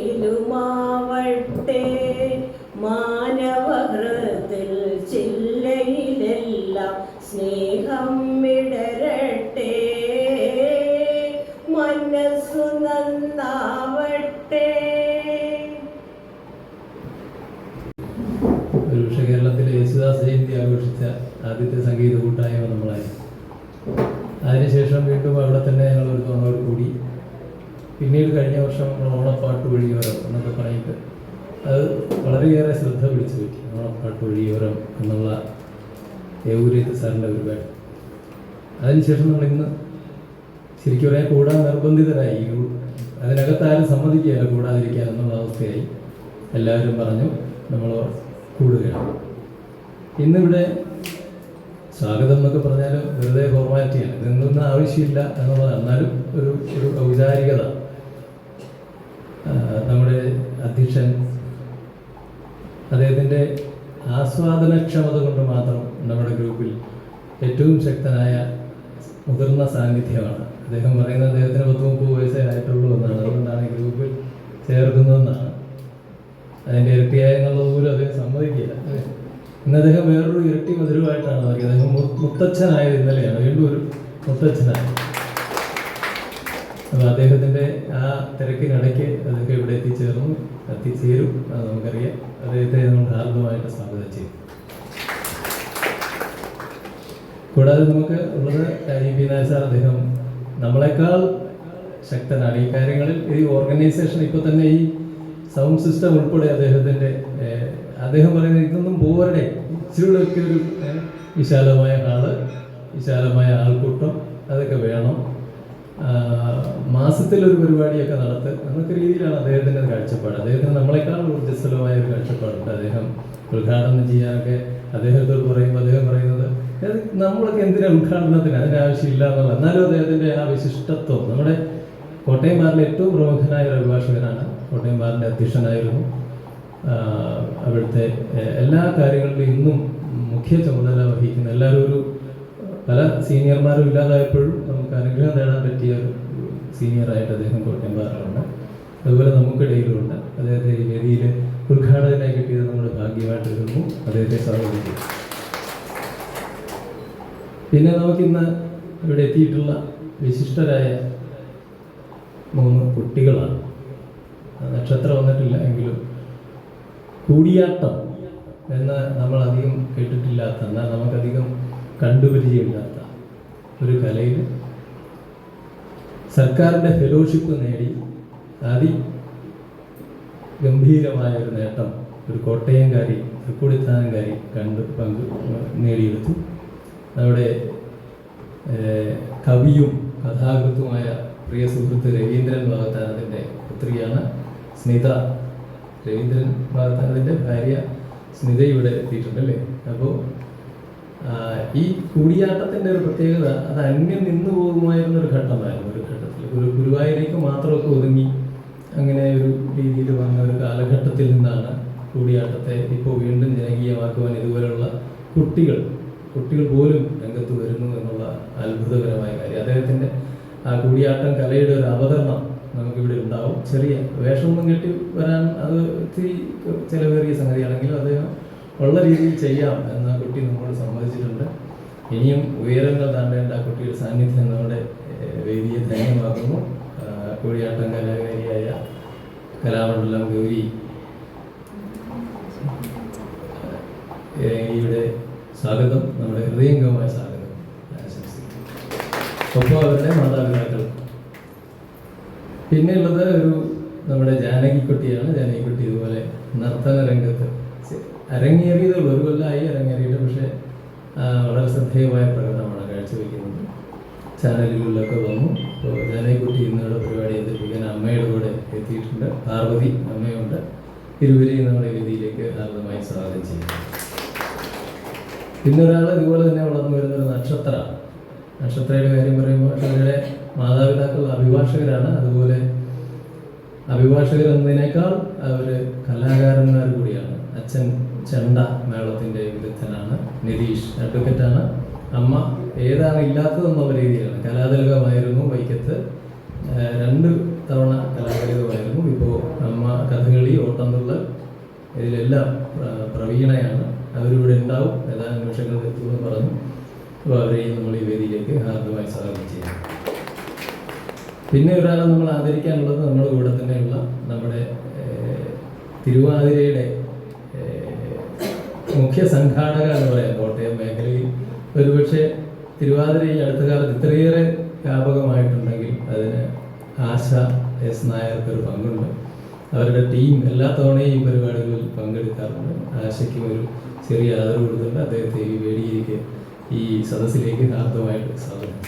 இலுமாவட்டே അതിനുശേഷം നമ്മളിന്ന് ശരിക്കും പറയാൻ കൂടാൻ നിർബന്ധിതരായി. അതിനകത്താരും സമ്മതിക്കുകയില്ല കൂടാതിരിക്കുക എന്നുള്ള അവസ്ഥയായി. എല്ലാവരും പറഞ്ഞു നമ്മൾ കൂടുകയാണ്. ഇന്നിവിടെ സ്വാഗതം എന്നൊക്കെ പറഞ്ഞാൽ വെറുതെ ഫോർമാലിറ്റിയാണ് ഇതൊന്നും ആവശ്യമില്ല എന്നുള്ളത് എന്നാലും ഒരു ഒരു ഔപചാരികത ആ, നമ്മുടെ അധ്യക്ഷൻ അദ്ദേഹത്തിന്റെ ആസ്വാദനക്ഷമത കൊണ്ട് മാത്രം നമ്മുടെ ഗ്രൂപ്പിൽ ഏറ്റവും ശക്തനായ മുതിർന്ന സാന്നിധ്യമാണ്. അദ്ദേഹം പറയുന്നത് അദ്ദേഹത്തിന് പത്ത് മുപ്പത് വയസ്സേ ആയിട്ടുള്ളൂ എന്നാണ്. അതുകൊണ്ടാണ് ഗ്രൂപ്പിൽ ചേർക്കുന്നതെന്നാണ്. അതിന്റെ ഇരട്ടിയായ എന്നുള്ളത് പോലും അദ്ദേഹം സമ്മതിക്കില്ല? ഇന്ന് അദ്ദേഹം വേറൊരു ഇരട്ടി മധുരമായിട്ടാണ് നോക്കിയത് അദ്ദേഹം മുത്തച്ഛനായത് ഇന്നലെയാണ്. വീണ്ടും ഒരു മുത്തച്ഛനായത് അപ്പോൾ അദ്ദേഹത്തിന്റെ ആ തിരക്കിനിടയ്ക്ക് അദ്ദേഹം ഇവിടെ എത്തിച്ചേർന്നു. എത്തിച്ചേരും നമുക്കറിയാം. അദ്ദേഹത്തെ നമ്മൾ ഹാർദമായിട്ട് സ്വാഗതം ചെയ്യും കൂടാതെ നമുക്ക് ഉള്ളത് പി നായർ സാർ അദ്ദേഹം നമ്മളെക്കാൾ ശക്തനാണ്. ഈ കാര്യങ്ങളിൽ ഈ ഓർഗനൈസേഷൻ ഇപ്പോൾ തന്നെ ഈ സൗണ്ട് സിസ്റ്റം ഉൾപ്പെടെ അദ്ദേഹത്തിന്റെ അദ്ദേഹം പറയുന്നത് ഇതൊന്നും പോവരുടെ ഇച്ചിരിയൊക്കെ ഒരു വിശാലമായ ഹാൾ വിശാലമായ ആൾക്കൂട്ടം അതൊക്കെ വേണം. മാസത്തിൽ മാസത്തിലൊരു പരിപാടിയൊക്കെ നടത്തുക എന്നൊക്കെ രീതിയിലാണ് അദ്ദേഹത്തിന്റെ കാഴ്ചപ്പാട്. അദ്ദേഹത്തിന് നമ്മളെക്കാൾ ഊർജസ്വലമായ ഒരു കാഴ്ചപ്പാടുണ്ട് അദ്ദേഹം ഉദ്ഘാടനം ചെയ്യാനൊക്കെ അദ്ദേഹത്തോട് പറയുമ്പോൾ അദ്ദേഹം പറയുന്നത് "അത് നമ്മളൊക്കെ എന്തിനാ ഉദ്ഘാടനത്തിന്? അതിനാവശ്യമില്ല എന്നുള്ള എന്നാലും അദ്ദേഹത്തിന്റെ ആ വിശിഷ്ടത്വം. നമ്മുടെ കോട്ടയം ബാറിലെ ഏറ്റവും പ്രമുഖനായ ഒരു അഭിഭാഷകനാണ്. കോട്ടയം അധ്യക്ഷനായിരുന്നു. അവിടുത്തെ എല്ലാ കാര്യങ്ങളിലും ഇന്നും മുഖ്യ ചുമതല വഹിക്കുന്ന എല്ലാവരും ഒരു പല സീനിയർമാരും ഇല്ലാതായപ്പോഴും നമുക്ക് അനുഗ്രഹം നേടാൻ പറ്റിയ ഒരു സീനിയറായിട്ട് അദ്ദേഹം കോട്ടയം ബാറിലുണ്ട്. അതുപോലെ നമുക്കിടയിലുമുണ്ട് അദ്ദേഹത്തെ ഈ വേദിയിൽ ഉദ്ഘാടകനായി കിട്ടിയത് നമ്മുടെ ഭാഗ്യമായിട്ട് കരുതുന്നു അദ്ദേഹത്തെ സ്വാഗതം ചെയ്യും പിന്നെ നമുക്ക് നമുക്കിന്ന് ഇവിടെ എത്തിയിട്ടുള്ള വിശിഷ്ടരായ മൂന്ന് കുട്ടികളാണ്. നക്ഷത്രം വന്നിട്ടില്ല എങ്കിലും കൂടിയാട്ടം എന്ന് നമ്മൾ അധികം കേട്ടിട്ടില്ലാത്ത എന്നാൽ നമുക്കധികം കണ്ടുപരിചയമില്ലാത്ത ഒരു കലയിൽ സർക്കാരിന്റെ ഫെലോഷിപ്പ് നേടി അതി ഗംഭീരമായ ഒരു നേട്ടം ഒരു കോട്ടയംകാരി തൃക്കുടിത്താനംകാരി കണ്ട് പങ്ക് നേടിയെടുത്തു. നമ്മുടെ കവിയും കഥാകൃത്തുമായ പ്രിയ സുഹൃത്ത് രവീന്ദ്രൻ ഭാഗത്താനത്തിന്റെ പുത്രിയാണ് സ്മിത രവീന്ദ്രൻ ഭാഗത്താനത്തിന്റെ ഭാര്യ സ്മിത ഇവിടെ എത്തിയിട്ടുണ്ടല്ലേ? അപ്പോൾ ഈ കൂടിയാട്ടത്തിന്റെ ഒരു പ്രത്യേകത അത് അന്യം നിന്നു പോകുമായിരുന്ന ഒരു ഘട്ടമായിരുന്നു ഒരു ഘട്ടത്തിൽ. ഒരു ഗുരുവായൂരേക്ക് മാത്രമൊക്കെ ഒതുങ്ങി അങ്ങനെ ഒരു രീതിയിൽ വന്ന ഒരു കാലഘട്ടത്തിൽ നിന്നാണ് കൂടിയാട്ടത്തെ ഇപ്പോൾ വീണ്ടും ജനകീയമാക്കുവാൻ ഇതുപോലുള്ള കുട്ടികൾ കുട്ടികൾ പോലും രംഗത്ത് വരുന്നു എന്നുള്ള അത്ഭുതകരമായ കാര്യം. അദ്ദേഹത്തിന്റെ ആ കൂടിയാട്ടം കലയുടെ ഒരു അവതരണം നമുക്കിവിടെ ഉണ്ടാവും. ചെറിയ വേഷമൊന്നും കെട്ടി വരാൻ അത് ഇത്തിരി ചിലവേറിയ സംഗതിയാണെങ്കിലും അദ്ദേഹം ഉള്ള രീതിയിൽ ചെയ്യാം എന്ന് കുട്ടി നമ്മളോട് സമ്മതിച്ചിട്ടുണ്ട്. ഇനിയും ഉയരങ്ങൾ താണ്ടേണ്ട ആ കുട്ടിയുടെ സാന്നിധ്യം നമ്മുടെ വേദിയെ ധന്യമാക്കുന്നു. കൂടിയാട്ടം കലാകാരിയായ കലാമണ്ഡലം ഗൗരി ഇവിടെ സ്വാഗതം. നമ്മുടെ ഹൃദയംഗമായ സ്വാഗതം. ഒപ്പം അവരുടെ മാതാപിതാക്കൾ. പിന്നെയുള്ളത് ഒരു നമ്മുടെ ജാനകിക്കുട്ടിയാണ്. ജാനകിക്കുട്ടി ഇതുപോലെ നർത്തന രംഗത്ത് അരങ്ങേറിയത് ഒരു കൊല്ലമായി അരങ്ങേറിയിട്ട് പക്ഷേ വളരെ ശ്രദ്ധേയമായ പ്രകടനമാണ് കാഴ്ചവെക്കുന്നത്. ചാനലുകളിലൊക്കെ വന്നു. അപ്പോൾ ജാനകിക്കുട്ടി ഇന്നിവിടെ പരിപാടി അവതരിപ്പിക്കാൻ അമ്മയുടെ കൂടെ എത്തിയിട്ടുണ്ട്. പാർവതി അമ്മയുണ്ട്. ഇരുവരെയും നമ്മുടെ വേദിയിലേക്ക് ഹാർദമായി സ്വാഗതം ചെയ്യുന്നു. പിന്നെ ഒരാൾ ഇതുപോലെ തന്നെ വളർന്നു വരുന്ന ഒരു നക്ഷത്രമാണ് നക്ഷത്രയുടെ കാര്യം പറയുമ്പോൾ അവരുടെ മാതാപിതാക്കൾ അഭിഭാഷകരാണ്. അതുപോലെ അഭിഭാഷകർ എന്നതിനേക്കാൾ അവർ കലാകാരന്മാർ കൂടിയാണ്. അച്ഛൻ ചെണ്ട മേളത്തിന്റെ വിദഗ്ധനാണ്. നിതീഷ് അഡ്വക്കറ്റാണ് അമ്മ ഏതാണ് ഇല്ലാത്തതെന്നുള്ള രീതിയിലാണ്. കലാതലകമായിരുന്നു വൈക്കത്ത്. രണ്ട് തവണ കലാതലകമായിരുന്നു. ഇപ്പോൾ അമ്മ കഥകളി ഓട്ടംതുള്ളൽ ഇതിലെല്ലാം പ്രവീണയാണ്. അവരിവിടെ ഉണ്ടാവും. എല്ലാ നിമിഷങ്ങൾ എത്തുമെന്ന് പറഞ്ഞു. അപ്പോൾ അവരെയും നമ്മൾ ഈ വേദിയിലേക്ക് ഹാർദമായി സ്വാഗതം ചെയ്യാം. പിന്നെ ഒരാളെ നമ്മൾ ആദരിക്കാനുള്ളത് നമ്മുടെ കൂടെ തന്നെയുള്ള നമ്മുടെ തിരുവാതിരയുടെ മുഖ്യ സംഘാടക എന്ന് പറയാം. കോട്ടയം മേഖലയിൽ ഒരുപക്ഷെ തിരുവാതിര ഈ അടുത്ത കാലത്ത് ഇത്രയേറെ വ്യാപകമായിട്ടുണ്ടെങ്കിൽ അതിന് ആശ എസ് നായർക്ക് ഒരു പങ്കുണ്ട്. അവരുടെ ടീം എല്ലാ തവണയും പരിപാടികളിൽ പങ്കെടുക്കാറുണ്ട്. ആശയ്ക്കും ഒരു ചെറിയ ആദരവ് കൊടുത്തുകൊണ്ട് അദ്ദേഹത്തെ ഈ വേദിയിലേക്ക് ഈ സദസ്സിലേക്ക് ഹാർദമായിട്ട് സ്വാഗതം.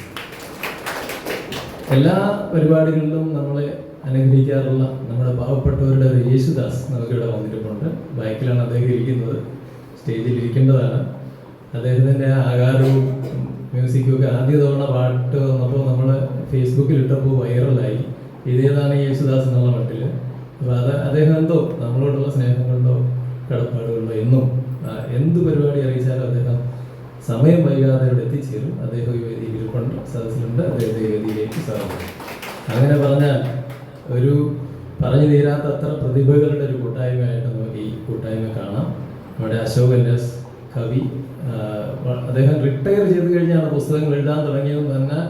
എല്ലാ പരിപാടികളിലും നമ്മളെ അനുഗ്രഹിക്കാറുള്ള നമ്മുടെ പാവപ്പെട്ടവരുടെ ഒരു യേശുദാസ് നമുക്കിവിടെ വന്നിട്ടുണ്ട് ബൈക്കിലാണ് അദ്ദേഹം ഇരിക്കുന്നത്. സ്റ്റേജിൽ ഇരിക്കേണ്ടതാണ്. അദ്ദേഹത്തിന്റെ ആകാരവും മ്യൂസിക്കും ഒക്കെ ആദ്യ തവണ പാട്ട് വന്നപ്പോൾ നമ്മൾ ഫേസ്ബുക്കിൽ ഇട്ടപ്പോൾ വൈറലായി. ഇതേതാണ് യേശുദാസ് എന്നുള്ള മട്ടിൽ അപ്പോൾ അത് അദ്ദേഹം എന്തോ നമ്മളോടുള്ള സ്നേഹം കൊണ്ടോ എന്നും എന്ത് പരിപാടി അറിയിച്ചാലും അദ്ദേഹം സമയം വൈകാതെ ഇവിടെ എത്തിച്ചേരും. അദ്ദേഹം ഈ വേദിയിൽ ഇരിപ്പുണ്ട് സദസ്സിലുണ്ട്. അദ്ദേഹത്തെ വേദിയിലേക്ക് സ്വാഗതം. അങ്ങനെ പറഞ്ഞാൽ ഒരു പറഞ്ഞു തീരാത്ത അത്ര പ്രതിഭകളുടെ ഒരു കൂട്ടായ്മയായിട്ട് നമുക്ക് ഈ കൂട്ടായ്മ കാണാം. നമ്മുടെ അശോക് എൻഎസ് കവി അദ്ദേഹം റിട്ടയർ ചെയ്ത് കഴിഞ്ഞാണ് പുസ്തകങ്ങൾ എഴുതാൻ തുടങ്ങിയതെന്ന് പറഞ്ഞാൽ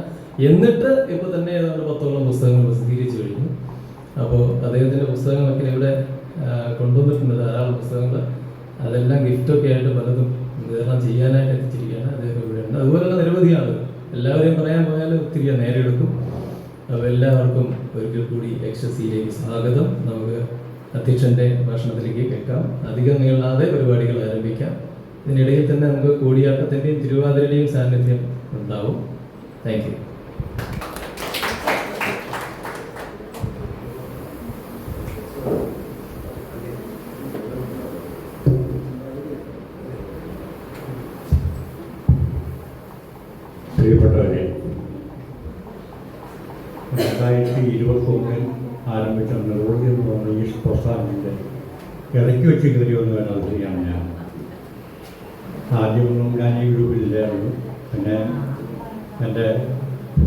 എന്നിട്ട് ഇപ്പോൾ തന്നെ ഏതാണ്ട് പത്തോളം പുസ്തകങ്ങൾ പ്രസിദ്ധീകരിച്ചു കഴിഞ്ഞു. അപ്പോൾ അദ്ദേഹത്തിന്റെ പുസ്തകങ്ങളൊക്കെ ഇവിടെ കൊണ്ടുവന്നിട്ടുണ്ട് ധാരാളം പുസ്തകങ്ങൾ. അതെല്ലാം ഗിഫ്റ്റൊക്കെ ആയിട്ട് പലതും വിതരണം ചെയ്യാനായിട്ട് എത്തിച്ചിരിക്കുകയാണ് അദ്ദേഹം ഇവിടെ ഉണ്ട്. അതുപോലുള്ള നിരവധി ആളുകൾ എല്ലാവരെയും പറയാൻ പോയാൽ ഒത്തിരി നേരെ എടുക്കും അപ്പോൾ എല്ലാവർക്കും ഒരിക്കൽ കൂടി എക്സസിയിലേക്ക് സ്വാഗതം. നമുക്ക് അധ്യക്ഷന്റെ ഭാഷണത്തിലേക്ക് കേൾക്കാം. അധികം നീളാതെ പരിപാടികൾ ആരംഭിക്കാം. ഇതിനിടയിൽ തന്നെ നമുക്ക് കൂടിയാട്ടത്തിന്റെയും തിരുവാതിരയുടെയും സാന്നിധ്യം ഉണ്ടാവും. താങ്ക് യു ഇടയ്ക്ക് വെച്ച് കയറി വേണം ഒരാളെയാണ് ഞാൻ ആദ്യമൊന്നും ഞാൻ ഈ ഗ്രൂപ്പിലില്ലായിരുന്നു പിന്നെ എന്റെ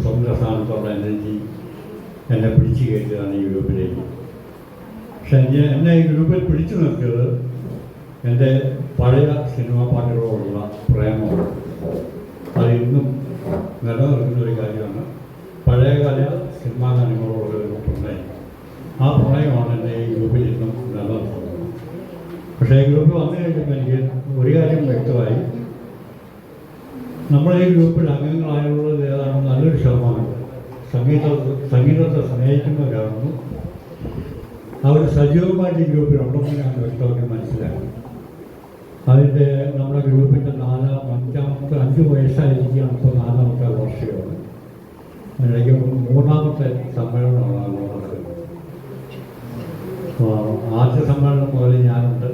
സ്വന്തം സ്ഥാനത്തുള്ള എനർജി എന്നെ പിടിച്ചു കയറ്റിയതാണ് ഈ ഗ്രൂപ്പിലേക്ക്. പക്ഷെ എന്നെ ഈ ഗ്രൂപ്പിൽ പിടിച്ചു നിർത്തിയത് എന്റെ പഴയ സിനിമാ പാട്ടുകളോടുള്ള പ്രേമമാണ്. അത് ഇന്നും നിലനിൽക്കുന്ന ഒരു കാര്യമാണ് പഴയകാല സിനിമാ ഗാനങ്ങളോടുള്ള ഒരു പ്രണയം ആ പ്രണയമാണ് എന്നെ ഈ ഗ്രൂപ്പിൽ ഇന്നും നിലനിർത്തുന്നത് പക്ഷേ ഈ ഗ്രൂപ്പിൽ വന്നു കഴിഞ്ഞപ്പോൾ എനിക്ക് ഒരു കാര്യം വ്യക്തമായി. നമ്മുടെ ഈ ഗ്രൂപ്പിൽ അംഗങ്ങളായുള്ളത് ഏതാണ്ട് നല്ലൊരു ശതമാനം സംഗീത സംഗീതത്തെ സ്നേഹിക്കുന്നവരാണെന്നും അവർ സജീവമായിട്ട് ഈ ഗ്രൂപ്പിലുണ്ടെന്ന് ഞാൻ വ്യക്തമാക്കി മനസ്സിലാക്കി. അതിന്റെ നമ്മുടെ ഗ്രൂപ്പിന്റെ നാലാം അഞ്ചാമത്തെ അഞ്ച് വയസ്സായിരിക്കുകയാണ് ഇപ്പോൾ നാലാമത്തെ വർഷമാണ് അതിലേക്ക് മൂന്നാമത്തെ സമ്മേളനമാണ് നടക്കുന്നത് ആദ്യ സമ്മേളനം മുതൽ ഞാനുണ്ട്.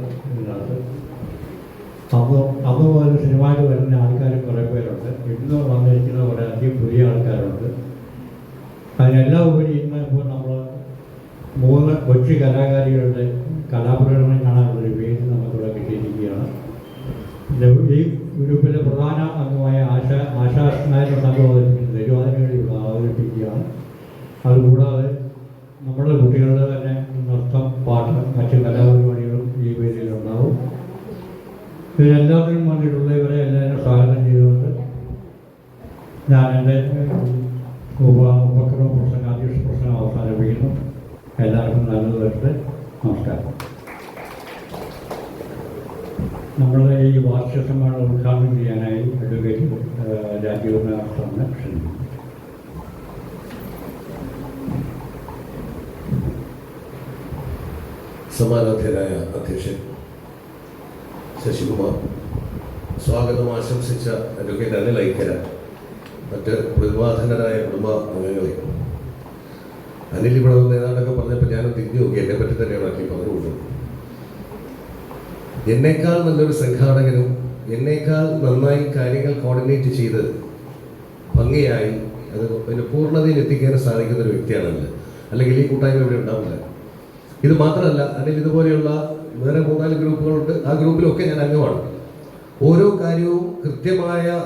അപ്പോൾ സിനിമയ്ക്ക് മുതൽ വരുന്ന ആൾക്കാരും കുറേ പേരുണ്ട്. ഇന്ന് വന്നിരിക്കുന്ന കുറേ അധികം പുതിയ ആൾക്കാരുണ്ട്. അതിനെല്ലാം ഉപരി ഇന്ന് ഇപ്പോൾ നമ്മൾ മൂന്ന് കൊച്ചു കലാകാരികളുടെ കലാപ്രകടനം കാണാനുള്ളൊരു വേദി നമുക്കിവിടെ കിട്ടിയിരിക്കുകയാണ്. ഈ ഗ്രൂപ്പിലെ പ്രധാന അംഗമായ ആശ ആശാ നായരുടെ സംഘം അവതരിപ്പിക്കുന്നത് തിരുവാതിരകളിൽ അവതരിപ്പിക്കുകയാണ്. അതുകൂടാതെ നമ്മുടെ കുട്ടികളുടെ തന്നെ നൃത്തം പാട്ട് മറ്റ് കലാപരിപാടികളും ഈ വേദിയിലുണ്ടാവും ഇതിനെല്ലാത്തിനും വേണ്ടിയിട്ടുള്ള ഇവരെ എല്ലാവരും സ്വാഗതം ചെയ്തുകൊണ്ട് ഞാൻ എന്റെ ഉപ ഉപക്രമ പ്രസംഗം അധ്യക്ഷ പ്രസംഗം അവസാനിപ്പിക്കുന്നു. എല്ലാവർക്കും നല്ലത് വരട്ടെ നമസ്കാരം. നമ്മളുടെ ഈ വാർഷിക സമ്മേളനം ഉദ്ഘാടനം ചെയ്യാനായി ശശികുമാർ. സ്വാഗതം ആശംസിച്ച അഡ്വക്കേറ്റ് അനിൽ ഐക്യര മറ്റ് പ്രതിഭാധനരായ കുടുംബ അംഗങ്ങളെ. അനിൽ ഇവിടെ വന്ന് ഏതാണ്ടൊക്കെ പറഞ്ഞപ്പോൾ ഞാൻ തിരിഞ്ഞു നോക്കി. എന്നെ പറ്റി തന്നെയാണ് ആക്കി പറഞ്ഞുകൊണ്ടു എന്നേക്കാൾ നല്ലൊരു സംഘാടകനും എന്നേക്കാൾ നന്നായി കാര്യങ്ങൾ കോർഡിനേറ്റ് ചെയ്ത് ഭംഗിയായി അത് അതിന്റെ പൂർണതയിൽ എത്തിക്കാൻ സാധിക്കുന്ന ഒരു വ്യക്തിയാണ് അനിൽ. അല്ലെങ്കിൽ ഈ കൂട്ടായ്മ ഇവിടെ ഉണ്ടാവില്ല. ഇത് മാത്രമല്ല അതിൽ ഇതുപോലെയുള്ള വേറെ മൂന്നാൽ ഗ്രൂപ്പുകളുണ്ട്. ആ ഗ്രൂപ്പിലൊക്കെ ഞാൻ അംഗമാണ്. ഓരോ കാര്യവും കൃത്യമായ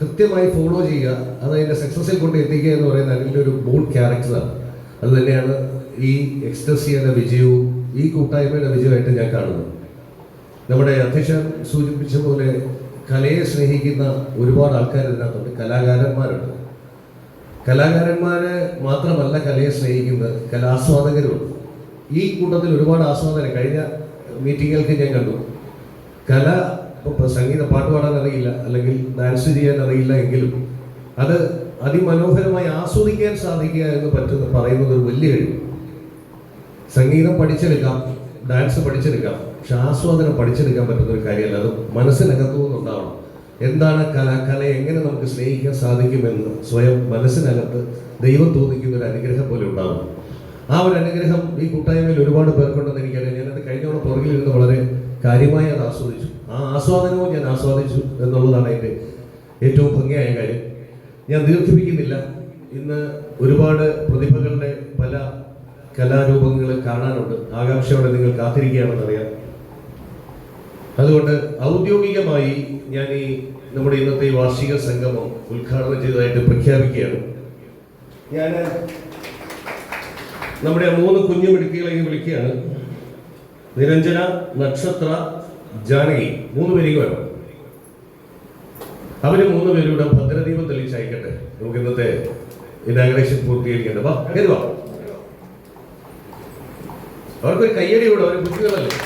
കൃത്യമായി ഫോളോ ചെയ്യുക അത് അതിന്റെ സക്സസ്സിൽ കൊണ്ട് എത്തിക്കുക എന്ന് പറയുന്ന അതിന്റെ ഒരു ബോൾഡ് ക്യാരക്ടറാണ് അത് തന്നെയാണ് ഈ എക്സ്ട്രസിയുടെ വിജയവും ഈ കൂട്ടായ്മയുടെ വിജയമായിട്ട് ഞാൻ കാണുന്നത്. നമ്മുടെ അധ്യക്ഷൻ സൂചിപ്പിച്ച പോലെ കലയെ സ്നേഹിക്കുന്ന ഒരുപാട് ആൾക്കാർ ഇതിനകത്തുണ്ട്. കലാകാരന്മാരുണ്ട്. കലാകാരന്മാര് മാത്രമല്ല കലയെ സ്നേഹിക്കുന്നത് കലാസ്വാദകരുമുണ്ട്. ഈ കൂട്ടത്തിൽ ഒരുപാട് ആസ്വാദനം കഴിഞ്ഞ മീറ്റിങ്ങുകൾക്ക് ഞാൻ കണ്ടു. കല ഇപ്പൊ സംഗീത പാട്ട് പാടാൻ അറിയില്ല അല്ലെങ്കിൽ ഡാൻസ് ചെയ്യാൻ അറിയില്ല എങ്കിലും അത് അതിമനോഹരമായി ആസ്വദിക്കാൻ സാധിക്കുക എന്ന് പറ്റുന്ന പറയുന്നത് ഒരു വലിയ കഴിവ്. സംഗീതം പഠിച്ചെടുക്കാം ഡാൻസ് പഠിച്ചെടുക്കാം പക്ഷെ ആസ്വാദനം പഠിച്ചെടുക്കാൻ പറ്റുന്ന ഒരു കാര്യമല്ല. അത് മനസ്സിനകത്തു നിന്നുണ്ടാവണം. എന്താണ് കല? കല എങ്ങനെ നമുക്ക് സ്നേഹിക്കാൻ സാധിക്കുമെന്ന് സ്വയം മനസ്സിനകത്ത് ദൈവം തോന്നിക്കുന്ന ഒരു അനുഗ്രഹം പോലെ ഉണ്ടാവും ആ ഒരു അനുഗ്രഹം ഈ കൂട്ടായ്മയിൽ ഒരുപാട് പേർക്കുണ്ടെന്ന് എനിക്കറിയാം. ഞാനത് കഴിഞ്ഞോടെ പുറകിലിരുന്ന് വളരെ കാര്യമായി അത് ആസ്വദിച്ചു. ആ ആസ്വാദനവും ഞാൻ ആസ്വാദിച്ചു എന്നുള്ളതാണ് എന്റെ ഏറ്റവും ഭംഗിയായ കാര്യം. ഞാൻ ദീർഘിപ്പിക്കുന്നില്ല. ഇന്ന് ഒരുപാട് പ്രതിഭകളുടെ പല കലാരൂപങ്ങൾ കാണാനുണ്ട്. ആകാംക്ഷയോടെ നിങ്ങൾ കാത്തിരിക്കുകയാണെന്നറിയാം. അതുകൊണ്ട് ഔദ്യോഗികമായി ഞാൻ ഈ നമ്മുടെ ഇന്നത്തെ വാർഷിക സംഗമം ഉദ്ഘാടനം ചെയ്തതായിട്ട് പ്രഖ്യാപിക്കുകയാണ്. ഞാൻ നമ്മുടെ മൂന്ന് കുഞ്ഞു മിടുക്കികളെയും വിളിക്കുകയാണ്. നിരഞ്ജന നക്ഷത്ര ജാനകി. മൂന്ന് പേരും വരണം. അവർ മൂന്ന് പേരുടെ ഭദ്രദീപം തെളിയിച്ചയക്കട്ടെ. നമുക്ക് ഇന്നത്തെ ഇനാഗ്രേഷൻ പൂർത്തീകരിക്കേണ്ട വാ കരുവാ അവർക്കൊരു കയ്യടി കൂടെ അവർ കുട്ടികളല്ലേ?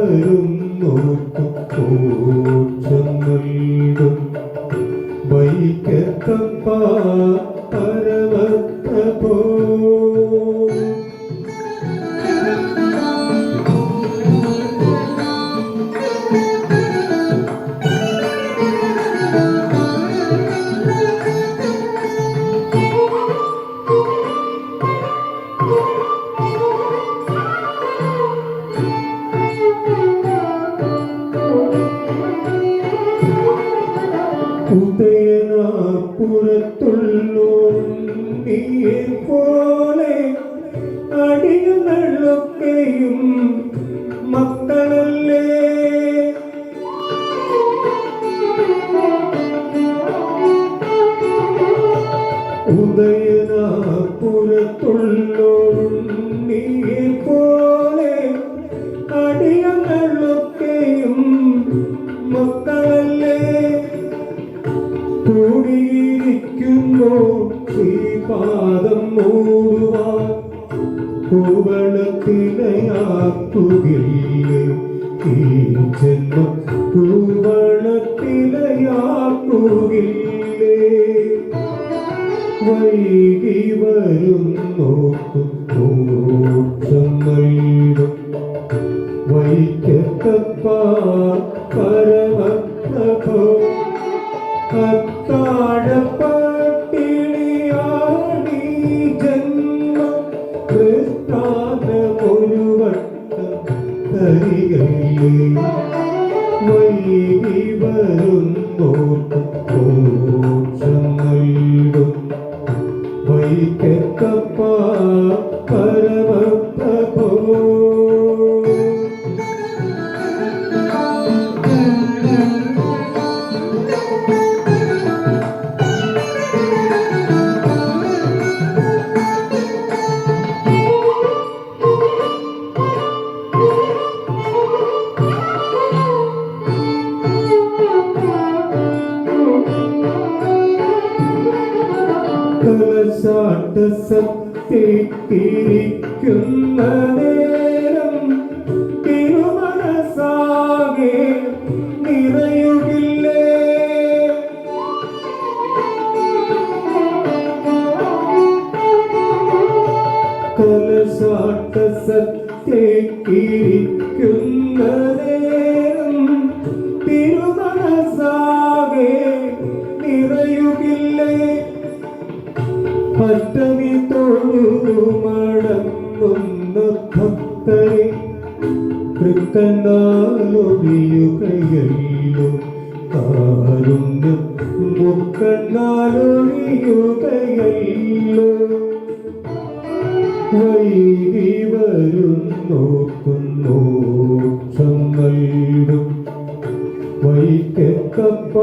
വൈകി ഉദയനാപുരത്തുള്ളൂ നീ പോലെ കലശാട്ട സത്യത്തിരിക്കുന്ന വൈകി വരും നോക്കുന്നു നൽകും വൈക്കത്തപ്പ